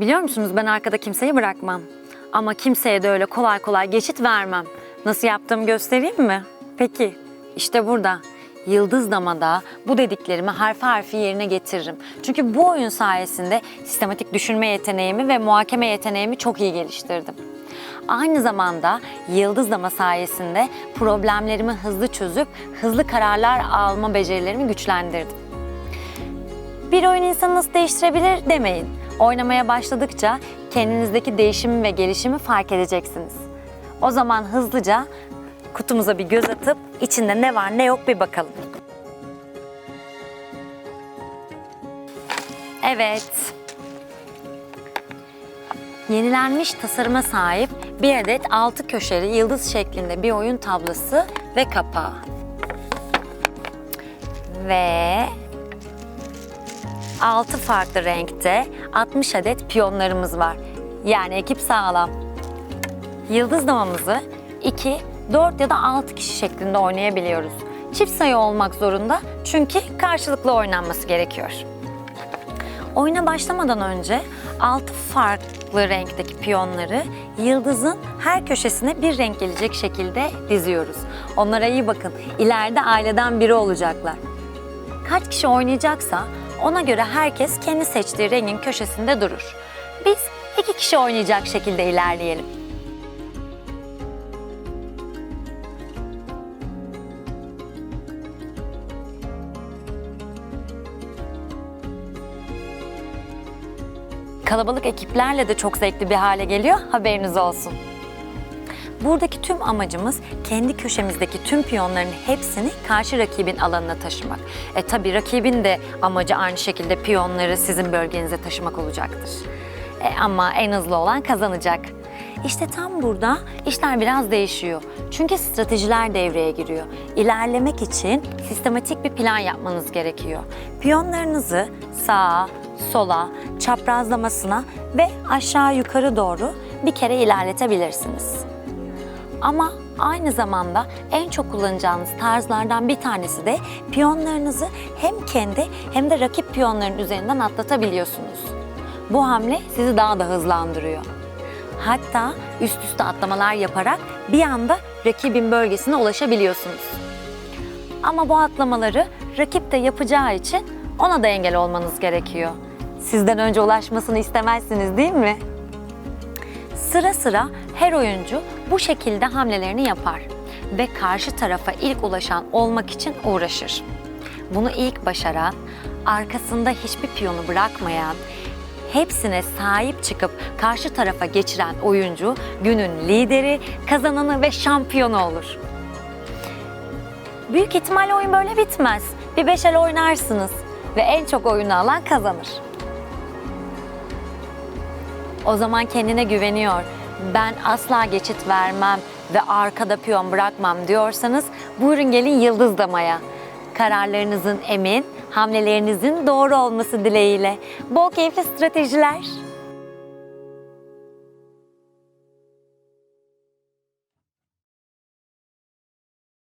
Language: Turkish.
Biliyor musunuz ben arkada kimseyi bırakmam. Ama kimseye de öyle kolay kolay geçit vermem. Nasıl yaptığımı göstereyim mi? Peki, işte burada. Yıldız damada bu dediklerimi harfi harfi yerine getiririm. Çünkü bu oyun sayesinde sistematik düşünme yeteneğimi ve muhakeme yeteneğimi çok iyi geliştirdim. Aynı zamanda yıldız dama sayesinde problemlerimi hızlı çözüp hızlı kararlar alma becerilerimi güçlendirdim. Bir oyun insanı nasıl değiştirebilir demeyin. Oynamaya başladıkça kendinizdeki değişimi ve gelişimi fark edeceksiniz. O zaman hızlıca kutumuza bir göz atıp içinde ne var ne yok bir bakalım. Evet. Yenilenmiş tasarıma sahip bir adet altı köşeli yıldız şeklinde bir oyun tablosu ve kapağı. Ve 6 farklı renkte 60 adet piyonlarımız var. Yani ekip sağlam. Yıldız damamızı 2, 4 ya da 6 kişi şeklinde oynayabiliyoruz. Çift sayı olmak zorunda çünkü karşılıklı oynanması gerekiyor. Oyuna başlamadan önce 6 farklı renkteki piyonları yıldızın her köşesine bir renk gelecek şekilde diziyoruz. Onlara iyi bakın. İleride aileden biri olacaklar. Kaç kişi oynayacaksa ona göre herkes kendi seçtiği rengin köşesinde durur. Biz iki kişi oynayacak şekilde ilerleyelim. Kalabalık ekiplerle de çok zevkli bir hale geliyor. Haberiniz olsun. Buradaki tüm amacımız kendi köşemizdeki tüm piyonların hepsini karşı rakibin alanına taşımak. E tabi rakibin de amacı aynı şekilde piyonları sizin bölgenize taşımak olacaktır. E, ama en hızlı olan kazanacak. İşte tam burada işler biraz değişiyor. Çünkü stratejiler devreye giriyor. İlerlemek için sistematik bir plan yapmanız gerekiyor. Piyonlarınızı sağa, sola, çaprazlamasına ve aşağı yukarı doğru bir kere ilerletebilirsiniz. Ama aynı zamanda en çok kullanacağınız tarzlardan bir tanesi de piyonlarınızı hem kendi hem de rakip piyonların üzerinden atlatabiliyorsunuz. Bu hamle sizi daha da hızlandırıyor. Hatta üst üste atlamalar yaparak bir anda rakibin bölgesine ulaşabiliyorsunuz. Ama bu atlamaları rakip de yapacağı için ona da engel olmanız gerekiyor. Sizden önce ulaşmasını istemezsiniz değil mi? Sıra sıra her oyuncu bu şekilde hamlelerini yapar ve karşı tarafa ilk ulaşan olmak için uğraşır. Bunu ilk başaran, arkasında hiçbir piyonu bırakmayan, hepsine sahip çıkıp karşı tarafa geçiren oyuncu günün lideri, kazananı ve şampiyonu olur. Büyük ihtimalle oyun böyle bitmez. Bir beşer oynarsınız ve en çok oyunu alan kazanır. O zaman kendine güveniyor. Ben asla geçit vermem ve arkada piyon bırakmam diyorsanız buyurun gelin yıldız damaya. Kararlarınızın emin, hamlelerinizin doğru olması dileğiyle. Bol keyifli stratejiler.